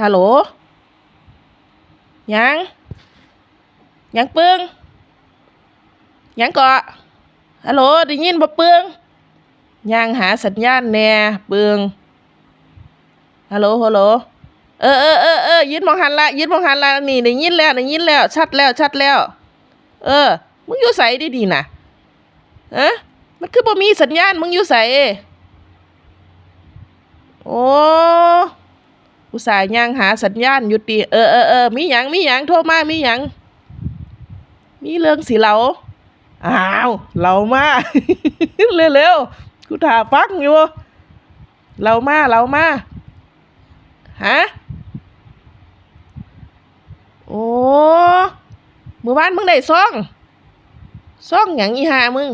ฮัลโหล ยัง ยังเปึงยังเกาะฮัลโหลได้ยินบ่ปึงยังหาสัญญาณแน่เปึงฮัลโหลฮัลโหล เออเออเออเออยืนมองหันละยืนมองหันละนี่ได้ยินแล้วได้ยินแล้ว ชัดแล้วชัดแล้ว เออ มึงอยู่ใสดีดีๆนะเอะมันคือบ่มีสัญญาณมึงอยู่ใส่โอ้ อุตส่าห์ย่างหาสัญญาณอยู่ติเออเออเออมีหยังมีหยังโทรมามีหยังมีเรื่องสิเราอ้าวเรามาเร็วๆกูถ่าฟังอยู่เรามาเรามาฮะโอ้มือบ้านมึงได้ซ่องซ่องหยังอีหามึง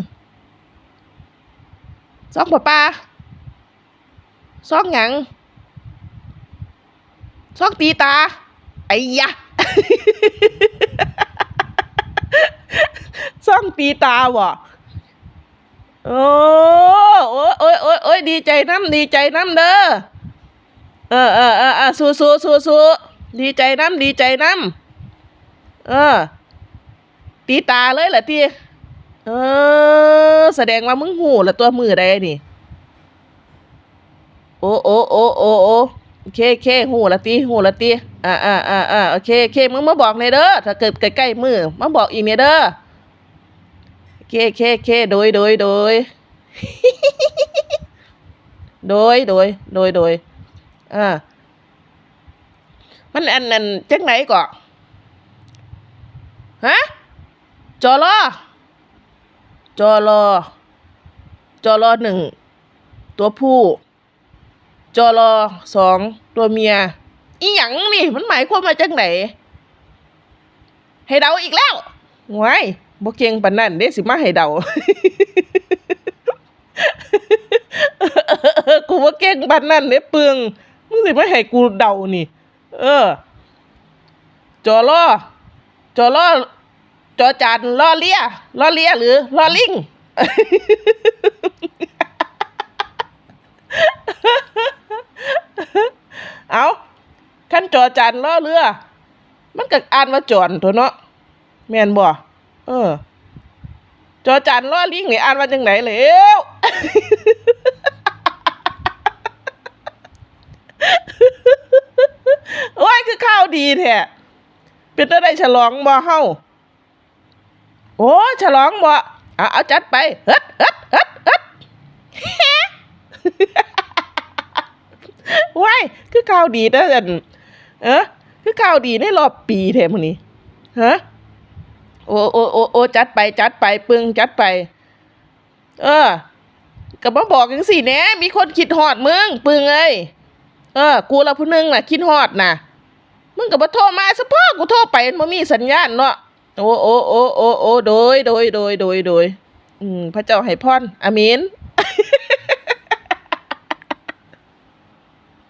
ซ่องป้าป้าซ่องหยัง ซ่องตีตา ไอ้ยะซ่องตีตาบ่โอ้โอ้ยโอ้ยโอ้ยโอ้ยดีใจน้ำดีใจน้ำเด้อ เออเออเออเออสู้สู้สู้สู้ดีใจน้ำดีใจน้ำเออ ตีตาเลยเหรอทีเออ แสดงว่ามึงหูละตัวมือใดนี่ โอ้โอ้โอ้โอ้โอ้ โอเคโอเคหูละตีหูละตีอ่าอ่าอ่าอ่าโอเคโอเคมึงมาบอกในอยเด้อถ้าเกิดใกล้ๆมือมาบอกอีกเนี่ยเด้อโอเคโอเคโอเคโดยโดยโดยโดยโดยโดยโดยอ่ามันอันนั้นจังไหนก่อฮะจอรอจอรอจอรอหนึ่งตัวผู้ จอรอสองตัวเมีย อีหยังนี่มันหมายความมาจังไหน ให้เดาอีกแล้วงวยบ่เก่งปานนั้นเด้สิมาให้เดากูว่าเก่งปานนั้นเด้เปลืองมึงสิมาให้กูเดานี่ เออ จอรอจอรอจอจานลอเลียลอเลียหรือลอลิง เอาขั้น จอจานล่อเรือ มันก็อ่านว่าจอนตัวเนาะแม่นบ่เออ จอจานล่อลิงนี่อ่านว่าจังไหนเหลวโอ้ยคือข้าวดีแท้เป็นอะไรฉลองบ่เฮาโอ้ฉลองบ่เอาเอาจัดไปเฮ็ดเฮ็ดเฮ็ดเฮ็ดว้ายคือข้าวดีเด้ออั่น เออคือข้าวดีในรอบปีแทมนี้ฮะโอ้โอ้โอ้โอ้จัดไปจัดไปปึงจัดไป เออก็มาบอกจังซี่แน่มีคนคิดฮอดมึงปึงเอ้ยเออ กูละผู้หนึงน่ะ คิดฮอดน่ะ มึงก็บ่โทรมาซะพ่อกูโทรไปมันบ่มีสัญญาณเนาะโอ้โอ้โอ้โอ้โอ้โดยโดยโดยโดยโดยอืมพระเจ้าให้พรอาเมน